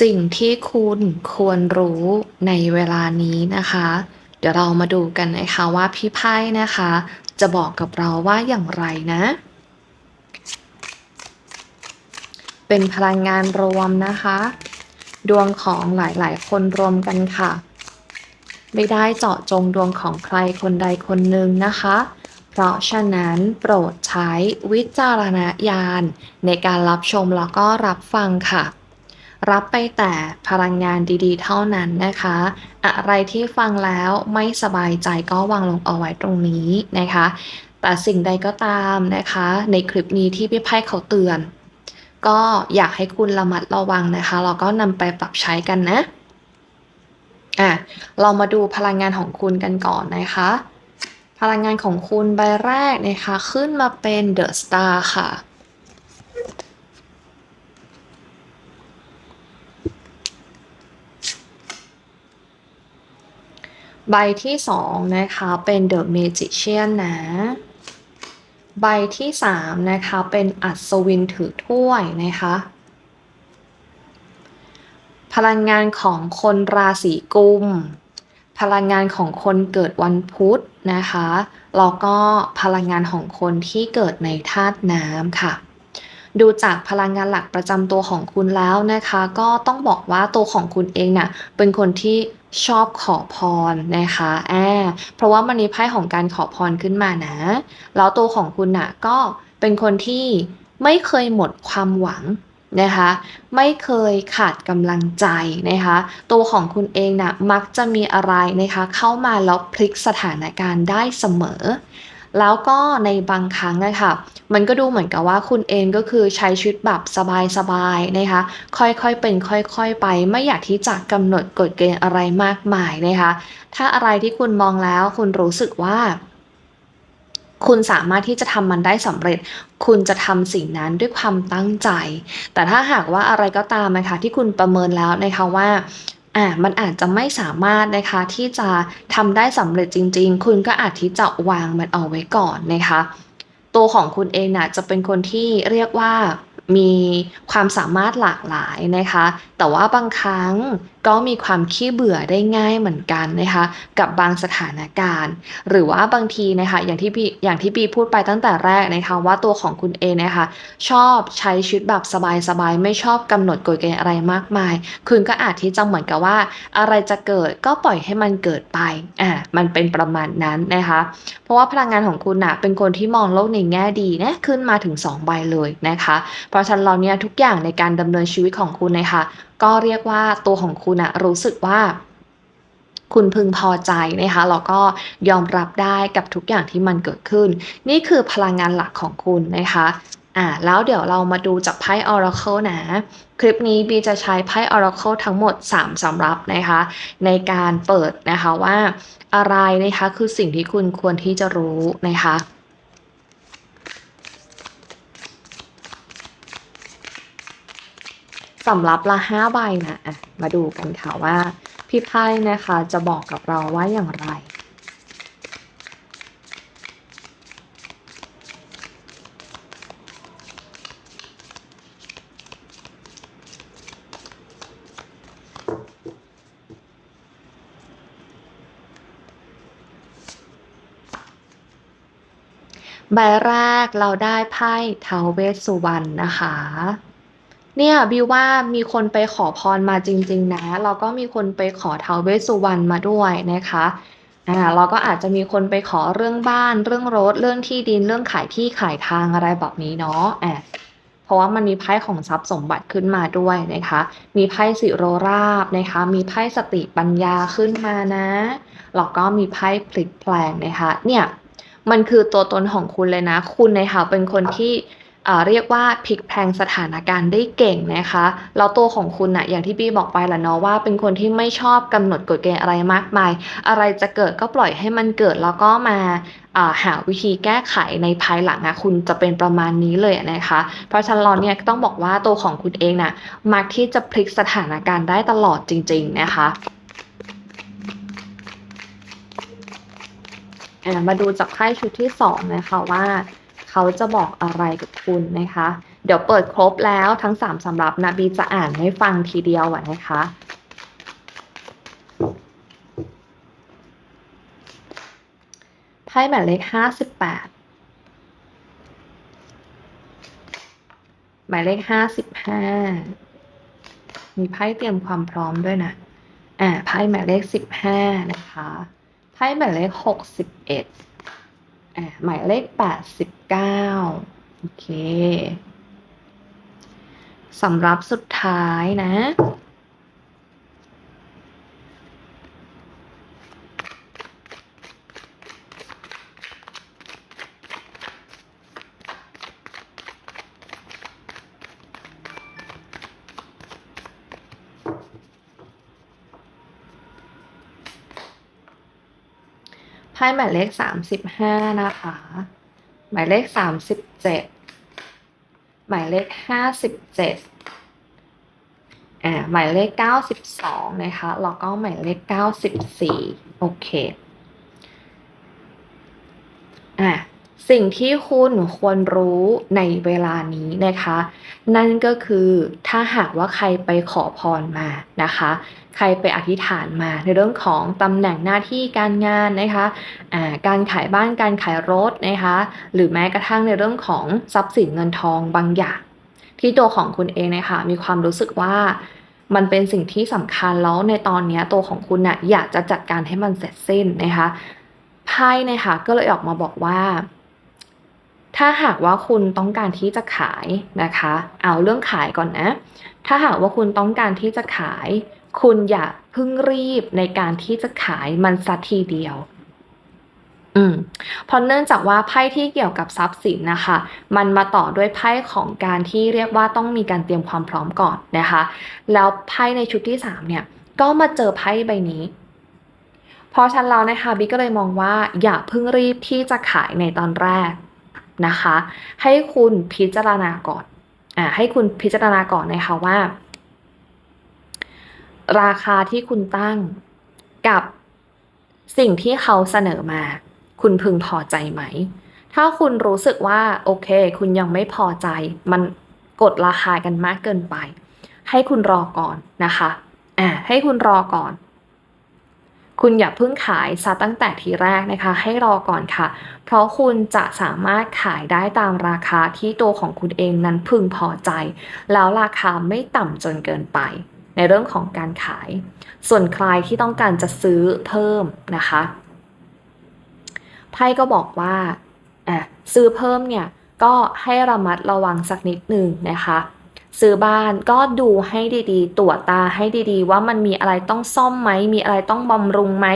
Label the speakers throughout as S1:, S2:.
S1: สิ่งที่คุณควรรู้ในเวลานี้นะคะ เดี๋ยวเรามาดูกันนะคะว่าพี่ไพ่นะคะ จะบอกกับเราว่าอย่างไรนะ เป็นพลังงานรวมนะคะ ดวงของหลายๆ คนรวมกันค่ะ ไม่ได้เจาะจงดวงของใครคนใดคนหนึ่งนะคะ เพราะฉะนั้นโปรดใช้วิจารณญาณในการรับชมแล้วก็รับฟังค่ะ รับไปแต่พลังงานดีๆ เท่านั้นนะคะ อะไรที่ฟังแล้วไม่สบายใจก็วางลงเอาไว้ตรงนี้นะคะ แต่สิ่งใดก็ตามนะคะ ในคลิปนี้ที่พี่ไพ่เขาเตือน ก็อยากให้คุณระมัดระวังนะคะแล้วก็นำไปปรับใช้กันนะ อะ เรามาดูพลังงานของคุณกันก่อนนะคะ พลังงานของคุณใบแรกนะคะ ขึ้นมาเป็นเดอะสตาร์ค่ะ ใบที่สองนะคะเป็นเดอะเมจิเชียนนะ ใบที่สามนะคะเป็นอัศวินถือถ้วยนะคะ พลังงานของคนราศีกุม พลังงานของคนเกิดวันพุธนะคะแล้วก็พลังงานของคนที่เกิดในธาตุน้ำค่ะดูจากพลังงานหลักประจำตัวของคุณแล้วนะคะ ก็ต้องบอกว่าตัวของคุณเองน่ะเป็นคนที่ ชอบขอพรนะคะแอบเพราะว่ามันมีไพ่ของการขอพรขึ้นมานะ แล้วตัวของคุณน่ะก็เป็นคนที่ไม่เคยหมดความหวังนะคะ ไม่เคยขาดกำลังใจนะคะ ตัวของคุณเองน่ะมักจะมีอะไรนะคะ เข้ามาแล้วพลิกสถานการณ์ได้เสมอ แล้วก็ในบางครั้งนะคะมันก็ดูเหมือนกับว่าคุณเองก็คือใช้ชีวิตแบบสบายๆนะคะค่อยๆเป็นค่อยๆไป ไม่อยากที่จะกำหนดกฎเกณฑ์อะไรมากมายนะคะถ้าอะไรที่คุณมองแล้วคุณรู้สึกว่าคุณสามารถที่จะทำมันได้สำเร็จ คุณจะทำสิ่งนั้นด้วยความตั้งใจ แต่ถ้าหากว่าอะไรก็ตามนะคะที่คุณประเมินแล้วนะคะว่า อ่ามันอาจจะไม่สามารถนะคะที่จะทำได้สำเร็จจริง ๆ คุณก็อาจที่จะวางมันเอาไว้ก่อนนะคะ ตัวของคุณเองน่ะจะเป็นคนที่เรียกว่ามีความสามารถหลากหลายนะคะ แต่ว่าบางครั้ง ก็มีความขี้เบื่อได้ง่ายเหมือนกันนะคะกับบางสถานการณ์ หรือว่าบางทีนะคะอย่างที่พี่อย่างที่ปีพูดไปตั้งแต่แรกนะคะว่าตัวของคุณเองนะคะชอบใช้ชีวิตแบบสบายๆไม่ชอบกำหนดกฎเกณฑ์อะไรมากมาย คุณก็อาจที่จะเหมือนกับว่า อะไรจะเกิดก็ปล่อยให้มันเกิดไปอ่ามันเป็นประมาณนั้นนะคะเพราะว่าพลังงานของคุณนะเป็นคนที่มองโลกในแง่ดีนะขึ้นมาถึง 2 ใบเลยนะคะ เพราะฉะนั้นเราเนี่ยทุกอย่างในการดำเนินชีวิตของคุณนะคะ ก็เรียกว่าตัวของคุณนะรู้สึกว่าคุณพึงพอใจนะคะแล้วก็ยอมรับได้กับทุกอย่างที่มันเกิดขึ้น นี่คือพลังงานหลักของคุณนะคะอ่าแล้วเดี๋ยวเรามาดูจากไพ่ Oracle นะ คลิปนี้บีจะใช้ไพ่ Oracle ทั้งหมด 3 สำรับนะคะ ในการเปิดนะคะว่าอะไรนะคะคือสิ่งที่คุณควรที่จะรู้นะคะ สำรับละห้าใบนะะมาดูกันค่ะว่าพี่ไพ่นะคะจะบอกกับเราว่าอย่างไรใบแรกเราได้ไพ่เทาวเวสสุวรรณนะคะ เนี่ยบิวว่ามีคนไปขอพรมาจริง ๆ นะแล้วก็มีคนไปขอเทวเวสสุวรรณมาด้วยนะคะอ่าเราก็อาจจะมีคนไปขอเรื่องบ้าน เรื่องรถ เรื่องที่ดินเรื่องขายที่ขายทางอะไรแบบนี้เนาะอะเพราะว่ามันมีไพ่ของทรัพย์สมบัติขึ้นมาด้วยนะคะ มีไพ่สิโรราบนะคะ มีไพ่สติปัญญาขึ้นมานะแล้วก็มีไพ่พลิกแปลงนะคะ เนี่ยมันคือตัวตนของคุณเลยนะ คุณนะคะเป็นคนที่ เรียกว่าพลิกแพลงสถานการณ์ได้เก่งนะคะแล้วตัวของคุณนะอย่างที่พี่บอกไปแหละเนาะว่า เป็นคนที่ไม่ชอบกำหนดกฎเกณฑ์อะไรมากมาย อะไรจะเกิดก็ปล่อยให้มันเกิดแล้วก็มาหาวิธีแก้ไขในภายหลังอะคุณจะเป็นประมาณนี้เลยนะคะ เพราะฉะนั้นเราเนี่ยต้องบอกว่าตัวของคุณเองน่ะมักที่จะพลิกสถานการณ์ได้ตลอดจริง ๆ นะคะมาดูจากไพ่ชุดที่สองนะคะว่า เขาจะบอกอะไรกับคุณนะคะ เดี๋ยวเปิดครบแล้วทั้งสามสำรับนะบีจะอ่านให้ฟังทีเดียวนะคะไพ่หมายเลขห้าสิบแปดหมายเลขห้าสิบห้ามีไพ่เตรียมความพร้อมด้วยนะอ่าไพ่หมายเลขสิบห้านะคะไพ่หมายเลขหกสิบเอ็ดอ่าหมายเลขแปดสิบ เก้าโอเคสำหรับสุดท้ายนะ ไพ่หมายเลขสามสิบห้านะคะ หมายเลขสามสิบเจ็ดหมายเลขห้าสิบเจ็ดอ่าหมายเลขเก้าสิบสองนะคะแล้วก็หมายเลขเก้าสิบสี่โอเค อะ สิ่งที่คุณควรรู้ในเวลานี้นะคะ นั่นก็คือถ้าหากว่าใครไปขอพรมานะคะ ใครไปอธิษฐานมาในเรื่องของตำแหน่งหน้าที่การงานนะคะอ่าการขายบ้านการขายรถนะคะ หรือแม้กระทั่งในเรื่องของทรัพย์สินเงินทองบางอย่าง ที่ตัวของคุณเองนะคะมีความรู้สึกว่ามันเป็นสิ่งที่สำคัญแล้วในตอนนี้ตัวของคุณน่ะอยากจะจัดการให้มันเสร็จสิ้นนะคะไพ่นะคะก็เลยออกมาบอกว่า ถ้าหากว่าคุณต้องการที่จะขายนะคะ เอาเรื่องขายก่อนนะ ถ้าหากว่าคุณต้องการที่จะขาย คุณอย่าเพิ่งรีบในการที่จะขายมันสัทีเดียว อืมเพราะเนื่องจากว่าไพ่ที่เกี่ยวกับทรัพย์สินนะคะ มันมาต่อด้วยไพ่ของการที่เรียกว่าต้องมีการเตรียมความพร้อมก่อนนะคะ แล้วไพ่ในชุดที่สามเนี่ย ก็มาเจอไพ่ใบนี้เพราะฉะนั้นเรานะคะบิ๊กก็เลยมองว่าอย่าเพิ่งรีบที่จะขายในตอนแรก นะคะ ให้คุณพิจารณาก่อนอ่าให้คุณพิจารณาก่อนนะคะว่า ราคาที่คุณตั้งกับสิ่งที่เขาเสนอมา คุณพึงพอใจไหม ถ้าคุณรู้สึกว่าโอเค คุณยังไม่พอใจ มันกดราคากันมากเกินไป ให้คุณรอก่อนนะคะอ่าให้คุณรอก่อน คุณอย่าเพิ่งขายซะตั้งแต่ทีแรกนะคะ ให้รอก่อนค่ะ เพราะคุณจะสามารถขายได้ตามราคาที่ตัวของคุณเองนั้นพึงพอใจ แล้วราคาไม่ต่ำจนเกินไป ในเรื่องของการขาย ส่วนใครที่ต้องการจะซื้อเพิ่มนะคะไพ่ก็บอกว่าซื้อเพิ่มเนี่ยก็ให้ระมัดระวังสักนิดหนึ่งนะคะ ซื้อบ้านก็ดูให้ดีๆ ตรวจตาให้ดีๆ ว่ามันมีอะไรต้องซ่อมไหม มีอะไรต้องบำรุงไหม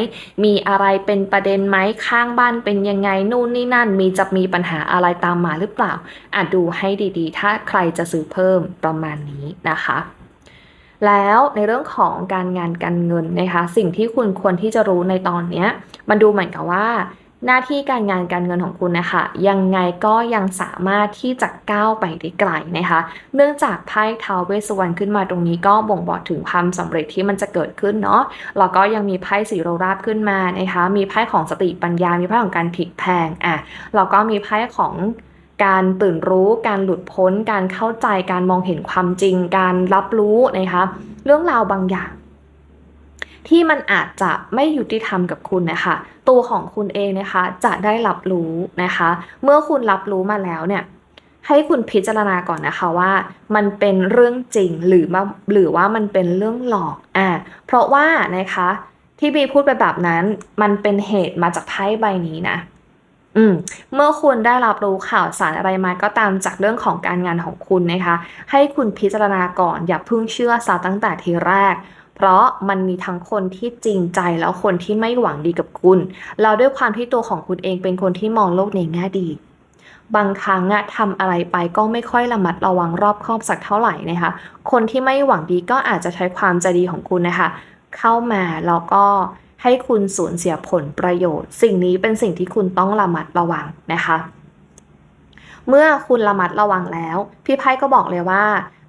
S1: มีอะไรเป็นประเด็นไหม ข้างบ้านเป็นยังไง นู่นนี่นั่น มีจะมีปัญหาอะไรตามมาหรือเปล่า อะดูให้ดีๆ ถ้าใครจะซื้อเพิ่มประมาณนี้นะคะ แล้วในเรื่องของการงานการเงินนะคะ สิ่งที่คุณควรที่จะรู้ในตอนเนี้ย มันดูเหมือนกับว่า หน้าที่การงานการเงินของคุณนะคะ ยังไงก็ยังสามารถที่จะก้าวไปได้ไกลนะคะ เนื่องจากไพ่ทาวเวสวรรณขึ้นมาตรงนี้ก็บ่งบอกถึงความสำเร็จที่มันจะเกิดขึ้นเนาะแล้วก็ยังมีไพ่สีโรราบขึ้นมานะคะ มีไพ่ของสติปัญญา มีไพ่ของการพลิกแพงอะแล้วก็มีไพ่ของการตื่นรู้ การหลุดพ้น การเข้าใจ การมองเห็นความจริง การรับรู้นะคะ เรื่องราวบางอย่าง ที่มันอาจจะไม่ยุติธรรมกับคุณนะคะตัวของคุณเองนะคะจะได้รับรู้นะคะ เมื่อคุณรับรู้มาแล้วเนี่ยให้คุณพิจารณาก่อนนะคะว่า มันเป็นเรื่องจริงหรือว่าหรือว่ามันเป็นเรื่องหลอกอ่าเพราะว่านะคะที่บีพูดไปแบบนั้นมันเป็นเหตุมาจากไพ่ใบนี้นะอืมเมื่อคุณได้รับรู้ข่าวสารอะไรมาก็ตามจากเรื่องของการงานของคุณนะคะ ให้คุณพิจารณาก่อนอย่าเพิ่งเชื่อซะตั้งแต่ทีแรก เพราะมันมีทั้งคนที่จริงใจแล้วคนที่ไม่หวังดีกับคุณแล้วด้วยความที่ตัวของคุณเองเป็นคนที่มองโลกในแง่ดี บางครั้งอะทำอะไรไปก็ไม่ค่อยระมัดระวังรอบคอบสักเท่าไหร่นะคะ คนที่ไม่หวังดีก็อาจจะใช้ความใจดีของคุณนะคะ เข้ามาแล้วก็ให้คุณสูญเสียผลประโยชน์ สิ่งนี้เป็นสิ่งที่คุณต้องระมัดระวังนะคะ เมื่อคุณระมัดระวังแล้ว พี่ไพ่ก็บอกเลยว่า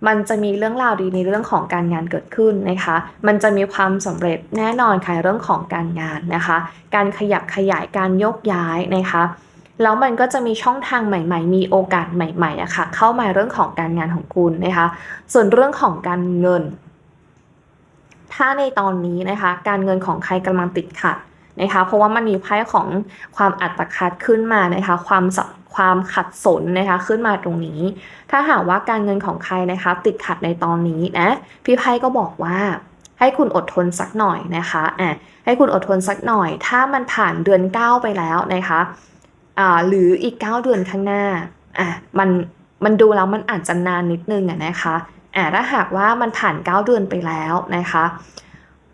S1: มันจะมีเรื่องราวดีในเรื่องของการงานเกิดขึ้นนะคะ มันจะมีความสำเร็จแน่นอนค่ะเรื่องของการงานนะคะ การขยับขยายการยกย้ายนะคะแล้วมันก็จะมีช่องทางใหม่ ๆ มีโอกาสใหม่ๆอะค่ะเข้ามาเรื่องของการงานของคุณนะคะ ส่วนเรื่องของการเงิน ถ้าในตอนนี้นะคะ การเงินของใครกำลังติดขัด นะคะเพราะว่ามันมีไพ่ของความอัตคัดขึ้นมานะคะความสความขัดสนนะคะขึ้นมาตรงนี้ ถ้าหากว่าการเงินของใครนะคะ ติดขัดในตอนนี้นะพี่ไพ่ก็บอกว่าให้คุณอดทนสักหน่อยนะคะอะให้คุณอดทนสักหน่อย ถ้ามันผ่านเดือน 9 ไปแล้วนะคะอ่าหรืออีก 9 เดือนข้างหน้าอะมันมันดูแล้วมันอาจจะนานนิดนึงอะนะคะอะถ้าหากว่ามันผ่าน 9 เดือนไปแล้วนะคะ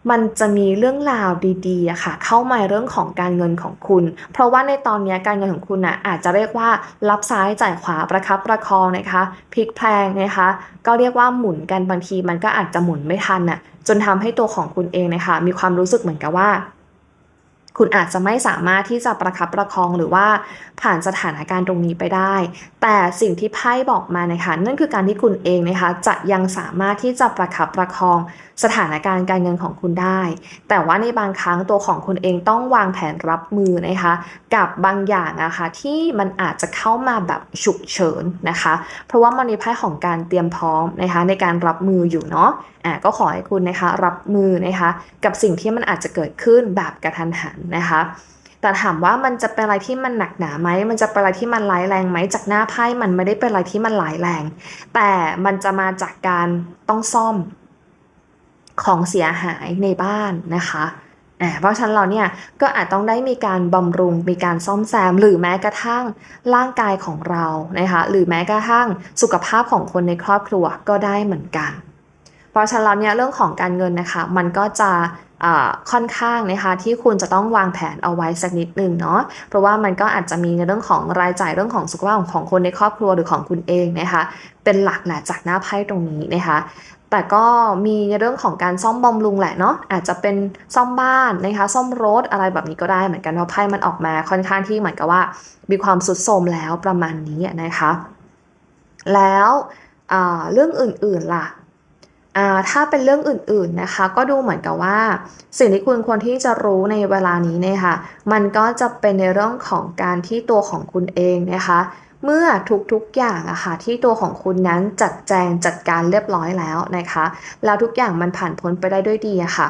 S1: มันจะมีเรื่องราวดีๆอะค่ะ เข้ามาเรื่องของการเงินของคุณ เพราะว่าในตอนนี้การเงินของคุณอะอาจจะเรียกว่ารับซ้ายจ่ายขวาประคับประคองนะคะพลิกแพลงนะคะก็เรียกว่าหมุนกันบางทีมันก็อาจจะหมุนไม่ทันน่ะจนทำให้ตัวของคุณเองนะคะมีความรู้สึกเหมือนกับว่า คุณอาจจะไม่สามารถที่จะประคับประคองหรือว่าผ่านสถานการณ์ตรงนี้ไปได้ แต่สิ่งที่ไพ่บอกมานะคะนั่นคือการที่คุณเองนะคะจะยังสามารถที่จะประคับประคองสถานการณ์การเงินของคุณได้ แต่ว่าในบางครั้งตัวของคุณเองต้องวางแผนรับมือนะคะกับบางอย่างนะคะที่มันอาจจะเข้ามาแบบฉุกเฉินนะคะ เพราะว่ามันมีไพ่ของการเตรียมพร้อมนะคะในการรับมืออยู่เนาะอะก็ขอให้คุณนะคะรับมือนะคะกับสิ่งที่มันอาจจะเกิดขึ้นแบบกระทันหันนะคะแต่ถามว่ามันจะเป็นอะไรที่มันหนักหนาไหม มันจะเป็นอะไรที่มันร้ายแรงไหม จากหน้าไพ่มันไม่ได้เป็นอะไรที่มันร้ายแรง แต่มันจะมาจากการต้องซ่อมของเสียหายในบ้านนะคะเพราะฉะนั้นเราเนี่ยก็อาจต้องได้มีการบำรุง มีการซ่อมแซม หรือแม้กระทั่งร่างกายของเรานะคะ หรือแม้กระทั่งสุขภาพของคนในครอบครัวก็ได้เหมือนกัน เพราะฉะนั้นเราเนี่ยเรื่องของการเงินนะคะมันก็จะค่อนข้างนะคะที่คุณจะต้องวางแผนเอาไว้สักนิดหนึ่งเนาะเพราะว่ามันก็อาจจะมีในเรื่องของรายจ่ายเรื่องของสุขภาพของคนในครอบครัวหรือของคุณเองนะคะเป็นหลักแหละจากหน้าไพ่ตรงนี้นะคะแต่ก็มีในเรื่องของการซ่อมบำรุงแหละเนาะอาจจะเป็นซ่อมบ้านนะคะซ่อมรถอะไรแบบนี้ก็ได้เหมือนกันเพราะไพ่มันออกมาค่อนข้างที่เหมือนกับว่า มีความสุดโทมแล้วประมาณนี้นะคะ แล้วเรื่องอื่นๆล่ะ ถ้าเป็นเรื่องอื่นๆนะคะ ก็ดูเหมือนกับว่า สิ่งที่คุณควรที่จะรู้ในเวลานี้เนี่ยค่ะมันก็จะเป็นในเรื่องของการที่ตัวของคุณเองนะคะ เมื่อทุกๆอย่างอะค่ะที่ตัวของคุณนั้นจัดแจงจัดการเรียบร้อยแล้วนะคะ แล้วทุกอย่างมันผ่านพ้นไปได้ด้วยดีอะค่ะ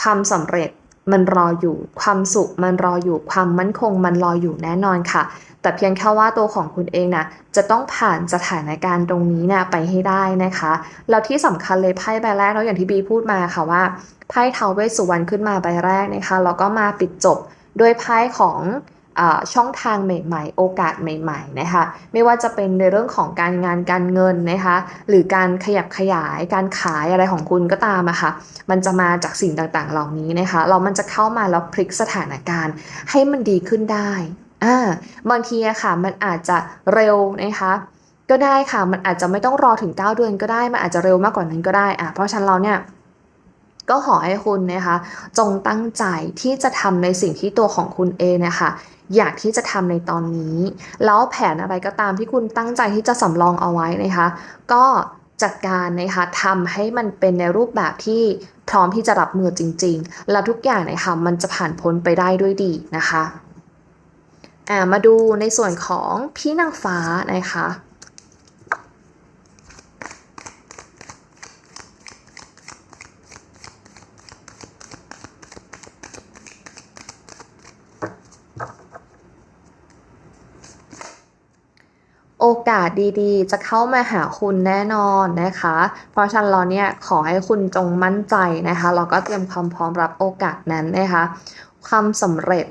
S1: ความสำเร็จมันรออยู่ ความสุขมันรออยู่ความมั่นคงมันรออยู่แน่นอนค่ะ แต่เพียงแค่ว่าตัวของคุณเองนะจะต้องผ่านสถานการณ์ตรงนี้นะไปให้ได้นะคะ แล้วที่สำคัญเลยไพ่ใบแรกแล้วอย่างที่บีพูดมาค่ะว่าไพ่เทาเวสสุวรรณขึ้นมาใบแรกนะคะแล้วก็มาปิดจบด้วยไพ่ของช่องทางใหม่ ๆ โอกาสใหม่ๆนะคะไม่ว่าจะเป็นในเรื่องของการงานการเงินนะคะหรือการขยับขยายการขายอะไรของคุณก็ตามอะคะ่ะมันจะมาจากสิ่งต่างๆเหล่านี้นะคะเรามันจะเข้ามาแล้วพลิกสถานการณ์ให้มันดีขึ้นได้ อ่าบางทีอะค่ะมันอาจจะเร็วนะคะก็ได้ค่ะมันอาจจะไม่ต้องรอถึง 9 เดือนก็ได้มันอาจจะเร็วมากกว่านั้นก็ได้อะเพราะฉะนั้นเราเนี่ยก็ขอให้คุณนะคะจงตั้งใจที่จะทำในสิ่งที่ตัวของคุณเองนะคะอยากที่จะทำในตอนนี้ แล้วแผนอะไรก็ตามที่คุณตั้งใจที่จะสำรองเอาไว้นะคะก็จัดการนะคะทำให้มันเป็นในรูปแบบที่พร้อมที่จะรับมือจริง ๆ แล้วทุกอย่างนะคะมันจะผ่านพ้นไปได้ด้วยดีนะคะ อ่ามาดูในส่วนของพี่นางฟ้านะคะโอกาสดีๆ จะเข้ามาหาคุณแน่นอนนะคะ เพราะฉะนั้นเราเนี่ยขอให้คุณจงมั่นใจนะคะ เราก็เตรียมความพร้อมรับโอกาสนั้นนะคะ ความสำเร็จ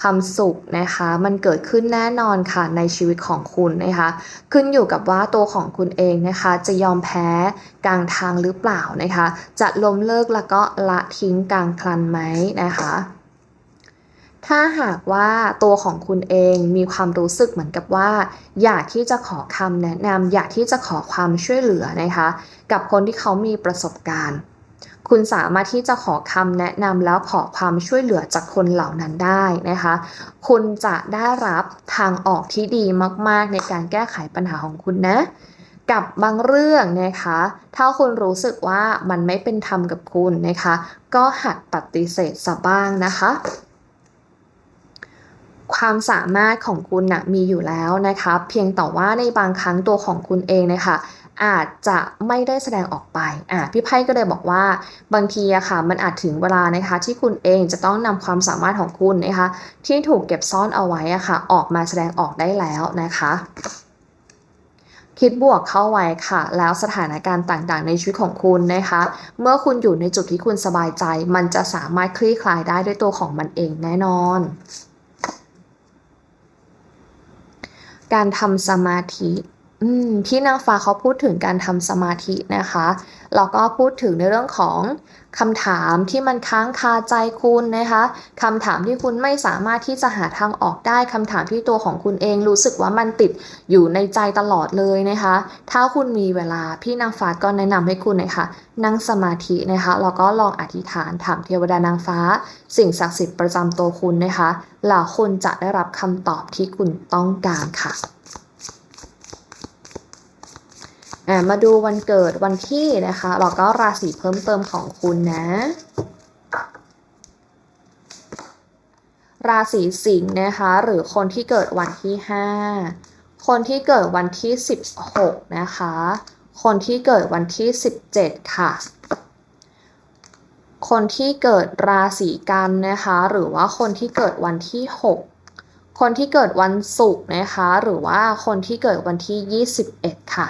S1: ความสุขนะคะมันเกิดขึ้นแน่นอนค่ะในชีวิตของคุณนะคะขึ้นอยู่กับว่าตัวของคุณเองนะคะ จะยอมแพ้กลางทางหรือเปล่านะคะ จะล้มเลิกแล้วก็ละทิ้งกลางคลันไหมนะคะถ้าหากว่าตัวของคุณเองมีความรู้สึกเหมือนกับว่า อยากที่จะขอคำแนะนำอยากที่จะขอความช่วยเหลือนะคะ กับคนที่เขามีประสบการณ์ คุณสามารถที่จะขอคำแนะนำแล้วขอความช่วยเหลือจากคนเหล่านั้นได้นะคะ คุณจะได้รับทางออกที่ดีมาก ๆ ในการแก้ไขปัญหาของคุณนะ กับบางเรื่องนะคะ ถ้าคุณรู้สึกว่ามันไม่เป็นธรรมกับคุณนะคะ ก็หัดปฏิเสธซะบ้างนะคะความสามารถของคุณนะมีอยู่แล้วนะคะ เพียงแต่ว่าในบางครั้งตัวของคุณเองนะคะ อาจจะไม่ได้แสดงออกไปอะพี่ไพ่ก็เลยบอกว่าบางทีอะค่ะมันอาจถึงเวลานะคะที่คุณเองจะต้องนำความสามารถของคุณนะคะที่ถูกเก็บซ่อนเอาไว้อะค่ะออกมาแสดงออกได้แล้วนะคะ คิดบวกเข้าไว้ค่ะ แล้วสถานการณ์ต่างๆ ในชีวิตของคุณนะคะ เมื่อคุณอยู่ในจุดที่คุณสบายใจ มันจะสามารถคลี่คลายได้ด้วยตัวของมันเองแน่นอนการทำสมาธิ ที่นางฟ้าเขาพูดถึงการทำสมาธินะคะแล้วก็พูดถึงในเรื่องของคำถามที่มันค้างคาใจคุณนะคะคำถามที่คุณไม่สามารถที่จะหาทางออกได้คำถามที่ตัวของคุณเองรู้สึกว่ามันติดอยู่ในใจตลอดเลยนะคะ ถ้าคุณมีเวลาพี่นางฟ้าก็แนะนำให้คุณนะคะนั่งสมาธินะคะแล้วก็ลองอธิษฐานถามเทวดานางฟ้า สิ่งศักดิ์สิทธิ์ประจำตัวคุณนะคะแล้วคุณจะได้รับคำตอบที่คุณต้องการค่ะ อ่ามาดูวันเกิดวันที่นะคะแล้วก็ราศีเพิ่มเติมของคุณนะ ราศีสิงห์นะคะ หรือคนที่เกิดวันที่ 5 คนที่เกิดวันที่ 16 นะคะ คนที่เกิดวันที่ 17 ค่ะคนที่เกิดราศีกันนะคะ หรือว่าคนที่เกิดวันที่ 6 คนที่เกิดวันศุกร์นะคะ หรือว่าคนที่เกิดวันที่ 21 ค่ะ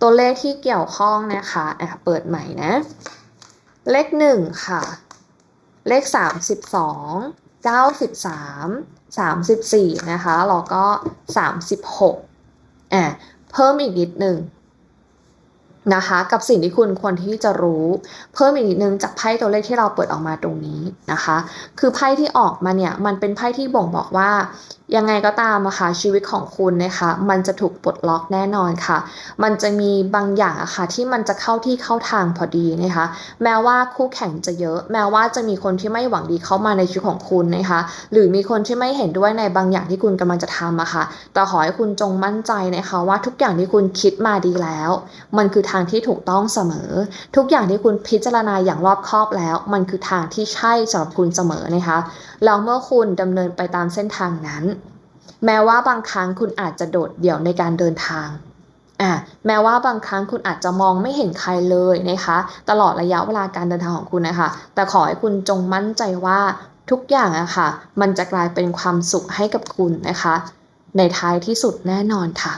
S1: ตัวเลขที่เกี่ยวข้องนะคะอะเปิดใหม่นะ เลขหนึ่งค่ะ เลขสามสิบสองเก้าสิบสามสามสิบสี่นะคะแล้วก็สามสิบหกอะเพิ่มอีกนิดหนึ่งนะคะกับสิ่งที่คุณควรที่จะรู้ เพิ่มอีกนิดนึงจากไพ่ตัวเลขที่เราเปิดออกมาตรงนี้นะคะ คือไพ่ที่ออกมาเนี่ยมันเป็นไพ่ที่บ่งบอกว่า ยังไงก็ตามอะค่ะชีวิตของคุณนะคะมันจะถูกปลดล็อกแน่นอนค่ะ มันจะมีบางอย่างอะค่ะที่มันจะเข้าที่เข้าทางพอดีนะคะ แม้ว่าคู่แข่งจะเยอะ แม้ว่าจะมีคนที่ไม่หวังดีเข้ามาในชีวิตของคุณนะคะ หรือมีคนที่ไม่เห็นด้วยในบางอย่างที่คุณกำลังจะทำอะค่ะแต่ขอให้คุณจงมั่นใจนะคะว่าทุกอย่างที่คุณคิดมาดีแล้ว มันคือทางที่ถูกต้องเสมอ ทุกอย่างที่คุณพิจารณาอย่างรอบคอบแล้ว มันคือทางที่ใช่สำหรับคุณเสมอนะคะแล้วเมื่อคุณดำเนินไปตามเส้นทางนั้น แม้ว่าบางครั้งคุณอาจจะโดดเดี่ยวในการเดินทางอะแม้ว่าบางครั้งคุณอาจจะมองไม่เห็นใครเลยนะคะ ตลอดระยะเวลาการเดินทางของคุณนะคะ แต่ขอให้คุณจงมั่นใจว่าทุกอย่างอะค่ะ มันจะกลายเป็นความสุขให้กับคุณนะคะ ในท้ายที่สุดแน่นอนค่ะ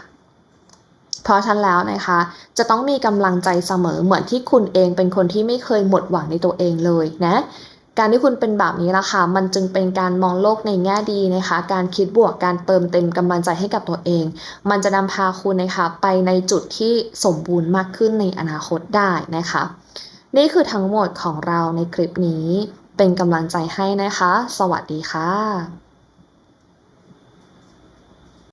S1: เพราะฉะนั้นแล้วนะคะ จะต้องมีกำลังใจเสมอเหมือนที่คุณเองเป็นคนที่ไม่เคยหมดหวังในตัวเองเลยนะ การที่คุณเป็นแบบนี้ละค่ะ มันจึงเป็นการมองโลกในแง่ดีนะคะ การคิดบวก การเติมเต็มกำลังใจให้กับตัวเอง มันจะนำพาคุณนะคะไปในจุดที่สมบูรณ์มากขึ้นในอนาคตได้นะคะ นี่คือทั้งหมดของเราในคลิปนี้ เป็นกำลังใจให้นะคะ สวัสดีค่ะ